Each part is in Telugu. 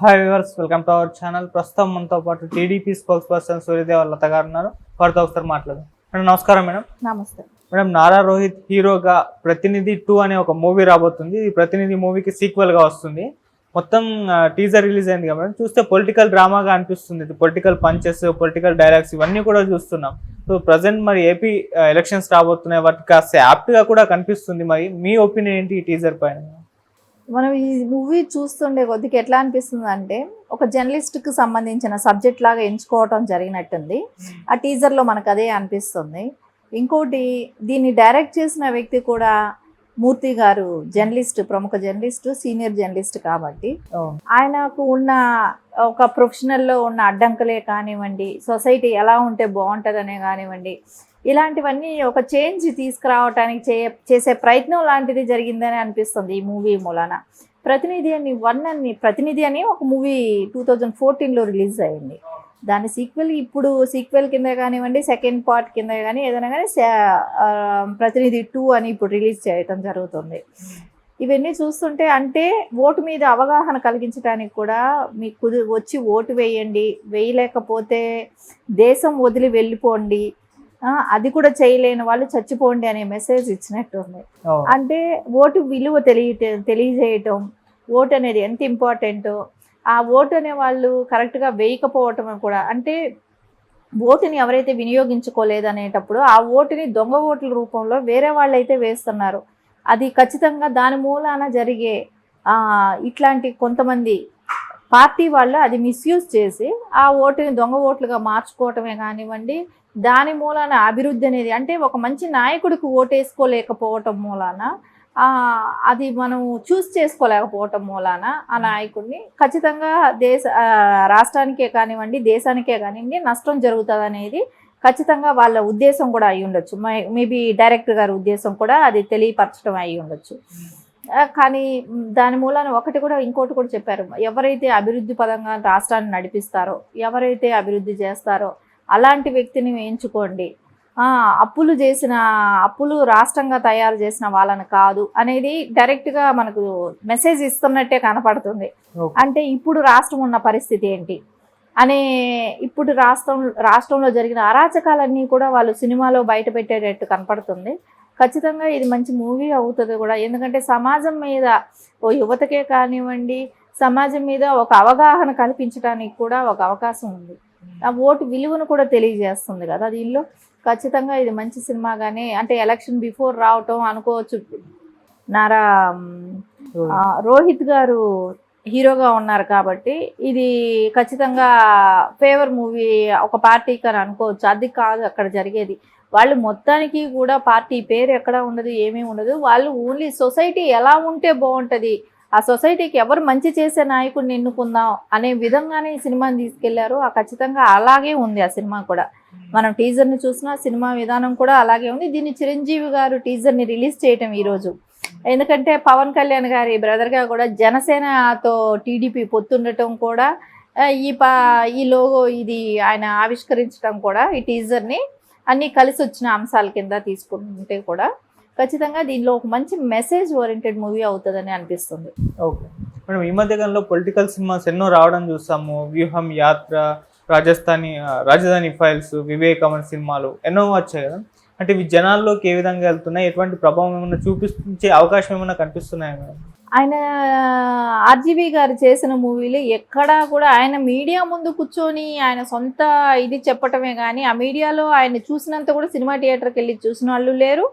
Hi viewers welcome to our channel ప్రస్తుతం మనతో పాటు TDP spokesperson Suryadev Latha గారు ఉన్నారు. వారితో ఒకసారి మాట్లాడదాం. మేడం నమస్కారం మేడం. నమస్తే. మేడం నారా రోహిత్ హీరోగా ప్రతినిధి టూ అనే ఒక మూవీ రాబోతుంది. ఈ ప్రతినిధి మూవీకి సీక్వెల్గా వస్తుంది. మొత్తం టీజర్ రిలీజ్ అయింది కదా మేడం. చూస్తే పొలిటికల్ డ్రామాగా అనిపిస్తుంది. పొలిటికల్ పంచెస్ పొలిటికల్ డైలాగ్స్ ఇవన్నీ కూడా చూస్తున్నాం. సో ప్రజెంట్ మరి ఏపీ ఎలక్షన్స్ రాబోతున్నాయి. వాటికి కాస్త యాప్ట్గా కూడా కనిపిస్తుంది. మరి మీ ఒపీనియన్ ఏంటి ఈ టీజర్ పైన? మనం ఈ మూవీ చూస్తుండే కొద్దికి ఎట్లా అనిపిస్తుంది అంటే ఒక జర్నలిస్ట్కి సంబంధించిన సబ్జెక్ట్ లాగా ఎంచుకోవటం జరిగినట్టుంది. ఆ టీజర్లో మనకు అదే అనిపిస్తుంది. ఇంకోటి దీన్ని డైరెక్ట్ చేసిన వ్యక్తి కూడా మూర్తి గారు జర్నలిస్ట్ ప్రముఖ జర్నలిస్ట్ సీనియర్ జర్నలిస్ట్ కాబట్టి ఆయనకు ఉన్న ఒక ప్రొఫెషనల్లో ఉన్న అడ్డంకులే కానివ్వండి సొసైటీ ఎలా ఉంటే బాగుంటుందనే కానివ్వండి ఇలాంటివన్నీ ఒక చేంజ్ తీసుకురావటానికి చే చేసే ప్రయత్నం లాంటిది జరిగిందని అనిపిస్తుంది ఈ మూవీ మూలన. ప్రతినిధి అని వన్ అని ప్రతినిధి అని ఒక మూవీ టూ థౌజండ్ ఫోర్టీన్లో రిలీజ్ అయింది. దాని సీక్వెల్ ఇప్పుడు సీక్వెల్ కింద కానివ్వండి సెకండ్ పార్ట్ కింద కానీ ఏదైనా కానీ ప్రతినిధి టూ అని ఇప్పుడు రిలీజ్ చేయటం జరుగుతుంది. ఇవన్నీ చూస్తుంటే అంటే ఓటు మీద అవగాహన కలిగించడానికి కూడా మీకు కుది వచ్చి ఓటు వేయండి వేయలేకపోతే దేశం వదిలి వెళ్ళిపోండి అది కూడా చేయలేని వాళ్ళు చచ్చిపోండి అనే మెసేజ్ ఇచ్చినట్టుంది. అంటే ఓటు విలువ తెలియ తెలియజేయటం ఓటు అనేది ఎంత ఇంపార్టెంటో ఆ ఓటు అనే వాళ్ళు కరెక్ట్గా వేయకపోవటం కూడా అంటే ఓటుని ఎవరైతే వినియోగించుకోలేదు అనేటప్పుడు ఆ ఓటుని దొంగ ఓట్ల రూపంలో వేరే వాళ్ళు అయితే వేస్తున్నారు. అది ఖచ్చితంగా దాని మూలాన జరిగే ఇట్లాంటి కొంతమంది పార్టీ వాళ్ళు అది మిస్యూజ్ చేసి ఆ ఓటుని దొంగ ఓట్లుగా మార్చుకోవటమే కానివ్వండి దాని మూలాన అభివృద్ధి అనేది అంటే ఒక మంచి నాయకుడికి ఓటేసుకోలేకపోవటం మూలాన అది మనం చూస్ చేసుకోలేకపోవటం మూలాన ఆ నాయకుడిని. ఖచ్చితంగా దేశ రాష్ట్రానికే కానివ్వండి దేశానికే కానివ్వండి నష్టం జరుగుతుంది అనేది ఖచ్చితంగా వాళ్ళ ఉద్దేశం కూడా అయి ఉండొచ్చు. మేబీ డైరెక్టర్ గారి ఉద్దేశం కూడా అది తెలియపరచడం అయి ఉండొచ్చు. కానీ దాని మూలాన ఒకటి కూడా ఇంకోటి కూడా చెప్పారు. ఎవరైతే అభివృద్ధి పదంగా రాష్ట్రాన్ని నడిపిస్తారో ఎవరైతే అభివృద్ధి చేస్తారో అలాంటి వ్యక్తిని ఎంచుకోండి. అప్పులు చేసిన అప్పులు రాష్ట్రంగా తయారు చేసిన వాళ్ళని కాదు అనేది డైరెక్ట్గా మనకు మెసేజ్ ఇస్తున్నట్టే కనపడుతుంది. అంటే ఇప్పుడు రాష్ట్రం ఉన్న పరిస్థితి ఏంటి? అనే ఇప్పుడు రాష్ట్రం రాష్ట్రంలో జరిగిన అరాచకాలన్నీ కూడా వాళ్ళు సినిమాలో బయట పెట్టేటట్టు కనపడుతుంది. ఖచ్చితంగా ఇది మంచి మూవీ అవుతుంది కూడా. ఎందుకంటే సమాజం మీద ఓ యువతకే కానివ్వండి సమాజం మీద ఒక అవగాహన కల్పించడానికి కూడా ఒక అవకాశం ఉంది. ఆ ఓటు విలువను కూడా తెలియజేస్తుంది కదా. దీనిలో ఖచ్చితంగా ఇది మంచి సినిమాగానే అంటే ఎలక్షన్ బిఫోర్ రావటం అనుకోవచ్చు. నారా రోహిత్ గారు హీరోగా ఉన్నారు కాబట్టి ఇది ఖచ్చితంగా ఫేవర్ మూవీ ఒక పార్టీకి అని అనుకోవచ్చు. అది కాదు అక్కడ జరిగేది. వాళ్ళు మొత్తానికి కూడా పార్టీ పేరు ఎక్కడ ఉండదు ఏమీ ఉండదు. వాళ్ళు ఓన్లీ సొసైటీ ఎలా ఉంటే బాగుంటుంది. ఆ సొసైటీకి ఎవరు మంచి చేసే నాయకుడిని ఎన్నుకుందాం అనే విధంగానే ఈ సినిమాని తీసుకెళ్ళారు. ఆ ఖచ్చితంగా అలాగే ఉంది ఆ సినిమా కూడా. మనం టీజర్ని చూసినా సినిమా విధానం కూడా అలాగే ఉంది. దీన్ని చిరంజీవి గారు టీజర్ని రిలీజ్ చేయటం ఈరోజు ఎందుకంటే పవన్ కళ్యాణ్ గారి బ్రదర్గా కూడా జనసేనతో టీడీపీ పొత్తుండటం కూడా ఈ పా ఈ లోగో ఇది ఆయన ఆవిష్కరించడం కూడా ఈ టీజర్ని అన్నీ కలిసి వచ్చిన అంశాల కింద తీసుకుంటే కూడా. ఖచ్చితంగా దీనిలో ఒక మంచి మెసేజ్ ఓరియంటెడ్ మూవీ అవుతుందని అనిపిస్తుంది. ఓకే. మేడం ఈ మధ్య కాలంలో పొలిటికల్ సినిమాస్ ఎన్నో రావడం చూస్తాము వ్యూహం యాత్ర రాజస్థానీ రాజధాని ఫైల్స్ వివేకమన్ సినిమాలు ఎన్నో వచ్చాయి కదా. అంటే ఇవి జనాల్లోకి ఏ విధంగా వెళ్తున్నాయి? ఎటువంటి ప్రభావం ఏమైనా చూపించే అవకాశం ఏమైనా కనిపిస్తున్నాయా మేడం? ఆయన ఆర్జీవి గారు చేసిన మూవీలు ఎక్కడా కూడా ఆయన మీడియా ముందు కూర్చొని ఆయన సొంత ఇది చెప్పటమే కానీ ఆ మీడియాలో ఆయన చూసినంత కూడా సినిమా థియేటర్కి వెళ్ళి చూసిన వాళ్ళు లేరు.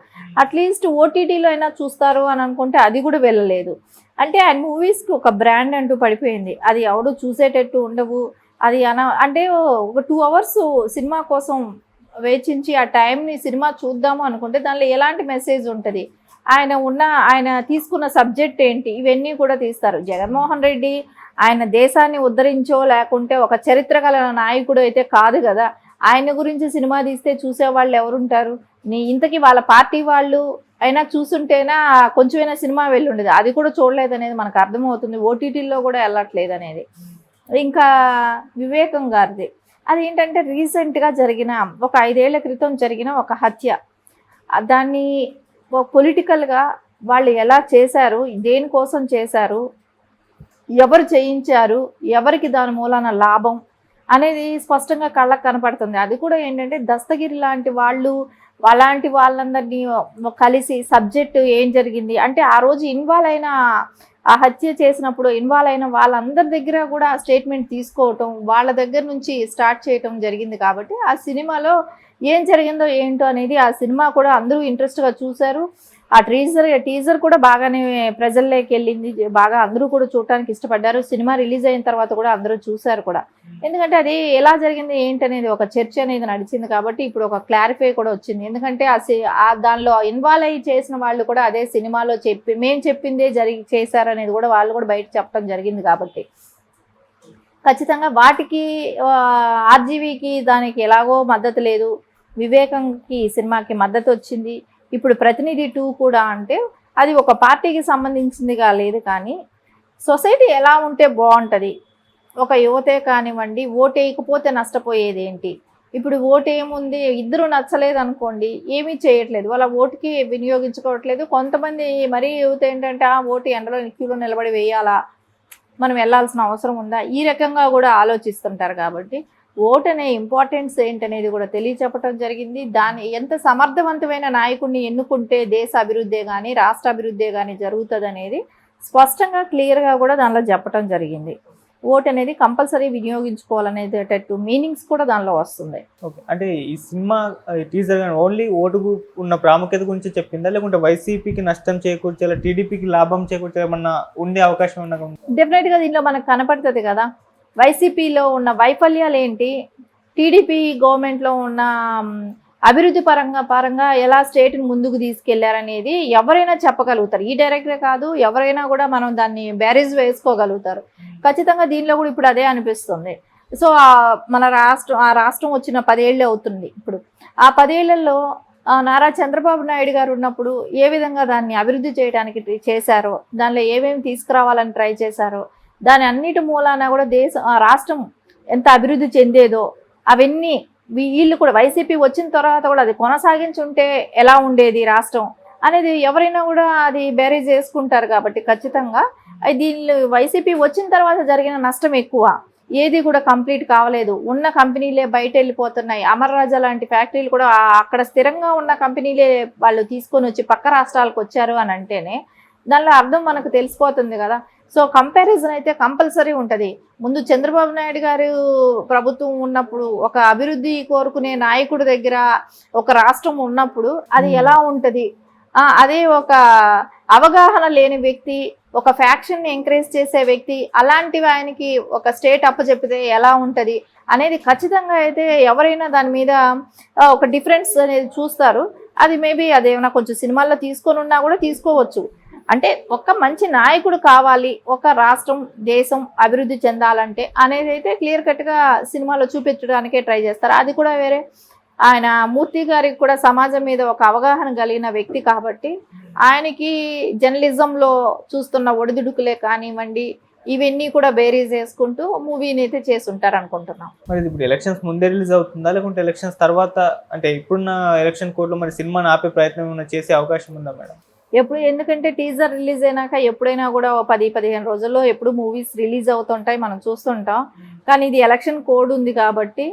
అట్లీస్ట్ ఓటీటీలో అయినా చూస్తారు అని అనుకుంటే అది కూడా వెళ్ళలేదు. అంటే ఆయన మూవీస్కి ఒక బ్రాండ్ అంటూ పడిపోయింది. అది ఎవడు చూసేటట్టు ఉండవు. అది అన అంటే ఒక టూ అవర్స్ సినిమా కోసం వేచించి ఆ టైంని సినిమా చూద్దాము అనుకుంటే దానిలో ఎలాంటి మెసేజ్ ఉంటుంది? ఆయన ఉన్న ఆయన తీసుకున్న సబ్జెక్ట్ ఏంటి? ఇవన్నీ కూడా తీస్తారు. జగన్మోహన్ రెడ్డి ఆయన దేశాన్ని ఉద్ధరించో లేకుంటే ఒక చరిత్ర గల నాయకుడు అయితే కాదు కదా. ఆయన గురించి సినిమా తీస్తే చూసేవాళ్ళు ఎవరుంటారు? నీ ఇంతకీ వాళ్ళ పార్టీ వాళ్ళు అయినా చూసుంటేనా కొంచెమైనా సినిమా వెళ్ళి ఉండేది అది కూడా చూడలేదు అనేది మనకు అర్థమవుతుంది. ఓటీటీలో కూడా వెళ్ళట్లేదు అనేది ఇంకా వివేకం గారిది. అదేంటంటే రీసెంట్గా జరిగిన ఒక ఐదేళ్ళ క్రితం జరిగిన ఒక హత్య. దాన్ని పొలిటికల్గా వాళ్ళు ఎలా చేశారు దేనికోసం చేశారు ఎవరు చేయించారు ఎవరికి దాని మూలాన లాభం అనేది స్పష్టంగా కళ్ళకు కనపడుతుంది. అది కూడా ఏంటంటే దస్తగిరి లాంటి వాళ్ళు అలాంటి వాళ్ళందరినీ కలిసి సబ్జెక్టు ఏం జరిగింది? అంటే ఆ రోజు ఇన్వాల్వ్ అయిన ఆ హత్య చేసినప్పుడు ఇన్వాల్వ్ అయిన వాళ్ళందరి దగ్గర కూడా స్టేట్మెంట్ తీసుకోవటం వాళ్ళ దగ్గర నుంచి స్టార్ట్ చేయటం జరిగింది కాబట్టి ఆ సినిమాలో ఏం జరిగిందో ఏంటో అనేది ఆ సినిమా కూడా అందరూ ఇంట్రెస్ట్గా చూశారు. ఆ టీజర్ టీజర్ కూడా బాగానే ప్రజల్లోకి వెళ్ళింది. బాగా అందరూ కూడా చూడటానికి ఇష్టపడ్డారు. సినిమా రిలీజ్ అయిన తర్వాత కూడా అందరూ చూశారు కూడా. ఎందుకంటే అది ఎలా జరిగింది ఏంటనేది ఒక చర్చ అనేది నడిచింది కాబట్టి ఇప్పుడు ఒక క్లారిఫై కూడా వచ్చింది. ఎందుకంటే ఆ సి- దానిలో ఇన్వాల్వ్ అయ్యి చేసిన వాళ్ళు కూడా అదే సినిమాలో చెప్పి మేము చెప్పిందే జరిగి చేశారనేది కూడా వాళ్ళు కూడా బయట చెప్పడం జరిగింది కాబట్టి. ఖచ్చితంగా వాటికి ఆర్జీవీకి దానికి ఎలాగో మద్దతు లేదు. వివేకంకి సినిమాకి మద్దతు వచ్చింది. ఇప్పుడు ప్రతినిధి టూ కూడా అంటే అది ఒక పార్టీకి సంబంధించిందిగా లేదు కానీ సొసైటీ ఎలా ఉంటే బాగుంటుంది? ఒక యువతే కానివ్వండి ఓటేయకపోతే నష్టపోయేది ఏంటి ఇప్పుడు ఓటు ఏముంది ఇద్దరు నచ్చలేదు అనుకోండి ఏమీ చేయట్లేదు. వాళ్ళ ఓటుకి వినియోగించుకోవట్లేదు. కొంతమంది మరీ యువత ఏంటంటే ఆ ఓటు ఎండలో క్యూలో నిలబడి వేయాలా? మనం వెళ్ళాల్సిన అవసరం ఉందా? ఈ రకంగా కూడా ఆలోచిస్తుంటారు కాబట్టి ఓట్ అనే ఇంపార్టెన్స్ ఏంటనేది కూడా తెలియచెప్పడం జరిగింది. దాని ఎంత సమర్థవంతమైన నాయకుడిని ఎన్నుకుంటే దేశ అభివృద్ధి కానీ రాష్ట్ర అభివృద్ధి కానీ జరుగుతుంది అనేది స్పష్టంగా క్లియర్గా కూడా దానిలో చెప్పడం జరిగింది. ఓట్ అనేది కంపల్సరీ వినియోగించుకోవాలనేటట్టు మీనింగ్స్ కూడా దానిలో వస్తుంది ఓకే. అంటే ఈ సినిమా టీజర్ కానీ ఓన్లీ ఓటుకు ఉన్న ప్రాముఖ్యత గురించి చెప్పిందా? లేకుంటే వైసీపీకి నష్టం చేకూర్చేలా టీడీపీకి లాభం చేకూర్చే ఏమన్నా ఉండే అవకాశం ఉన్నా డెఫినెట్గా దీనిలో మనకు కనపడుతుంది కదా. వైసీపీలో ఉన్న వైఫల్యాలు ఏంటి? టీడీపీ గవర్నమెంట్లో ఉన్న అభివృద్ధి పరంగా పరంగా ఎలా స్టేట్ని ముందుకు తీసుకెళ్ళారనేది ఎవరైనా చెప్పగలుగుతారు. ఈ డైరెక్టరే కాదు ఎవరైనా కూడా మనం దాన్ని బ్యారేజ్ వేసుకోగలుగుతారు. ఖచ్చితంగా దీనిలో కూడా ఇప్పుడు అదే అనిపిస్తుంది. సో మన రాష్ట్రం ఆ రాష్ట్రం వచ్చిన పదేళ్ళు అవుతుంది ఇప్పుడు. ఆ పదేళ్ళలో నారా చంద్రబాబు నాయుడు గారు ఉన్నప్పుడు ఏ విధంగా దాన్ని అభివృద్ధి చేయడానికి ట్రై చేశారో దానిలో ఏమేమి తీసుకురావాలని ట్రై చేశారో దాని అన్నిటి మూలాన కూడా దేశం ఆ రాష్ట్రం ఎంత అభివృద్ధి చెందేదో అవన్నీ వీళ్ళు కూడా వైసీపీ వచ్చిన తర్వాత కూడా అది కొనసాగించుంటే ఎలా ఉండేది రాష్ట్రం అనేది ఎవరైనా కూడా అది బ్యారేజ్ చేసుకుంటారు కాబట్టి ఖచ్చితంగా. దీని దీనిలో వైసీపీ వచ్చిన తర్వాత జరిగిన నష్టం ఎక్కువ. ఏది కూడా కంప్లీట్ కావలేదు. ఉన్న కంపెనీలే బయట వెళ్ళిపోతున్నాయి అమర్ రాజా లాంటి ఫ్యాక్టరీలు కూడా అక్కడ స్థిరంగా ఉన్న కంపెనీలే వాళ్ళు తీసుకొని వచ్చి పక్క రాష్ట్రాలకు వచ్చారు అని అంటేనే దానిలో అర్థం మనకు తెలిసిపోతుంది కదా. సో కంపారిజన్ అయితే కంపల్సరీ ఉంటుంది. ముందు చంద్రబాబు నాయుడు గారు ప్రభుత్వం ఉన్నప్పుడు ఒక అభివృద్ధి కోరుకునే నాయకుడి దగ్గర ఒక రాష్ట్రం ఉన్నప్పుడు అది ఎలా ఉంటుంది? అదే ఒక అవగాహన లేని వ్యక్తి ఒక ఫ్యాక్షన్ ఎంకరేజ్ చేసే వ్యక్తి అలాంటివి ఆయనకి ఒక స్టేట్ అప్పచెప్పితే ఎలా ఉంటుంది అనేది ఖచ్చితంగా అయితే ఎవరైనా దాని మీద ఒక డిఫరెన్స్ అనేది చూస్తారు. అది మేబీ అదేమైనా కొంచెం సినిమాల్లో తీసుకొని ఉన్నా కూడా తీసుకోవచ్చు. అంటే ఒక మంచి నాయకుడు కావాలి ఒక రాష్ట్రం దేశం అభివృద్ధి చెందాలంటే అనేది అయితే క్లియర్ కట్గా సినిమాలో చూపించడానికే ట్రై చేస్తారు. అది కూడా వేరే. ఆయన మూర్తి గారికి కూడా సమాజం మీద ఒక అవగాహన కలిగిన వ్యక్తి కాబట్టి ఆయనకి జర్నలిజంలో చూస్తున్న ఒడిదుడుకులే కానివ్వండి ఇవన్నీ కూడా బేరీజ్ చేసుకుంటూ మూవీని అయితే చేసుంటారు అనుకుంటున్నాం. మరి ఇప్పుడు ఎలక్షన్స్ ముందే రిలీజ్ అవుతుందా? లేకుంటే ఎలక్షన్స్ తర్వాత అంటే ఇప్పుడున్న ఎలక్షన్ కోర్టులో మరి సినిమాని ఆపే ప్రయత్నం ఏమైనా చేసే అవకాశం ఉందా మేడం? ఎప్పుడు ఎందుకంటే టీజర్ రిలీజ్ అయినాక ఎప్పుడైనా కూడా పది పదిహేను రోజుల్లో ఎప్పుడు మూవీస్ రిలీజ్ అవుతుంటాయి మనం చూస్తుంటాం. కానీ ఇది ఎలక్షన్ కోడ్ ఉంది కాబట్టి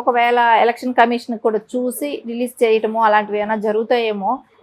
ఒకవేళ ఎలక్షన్ కమిషన్ కూడా చూసి రిలీజ్ చేయటము అలాంటివి ఏమైనా జరుగుతాయేమో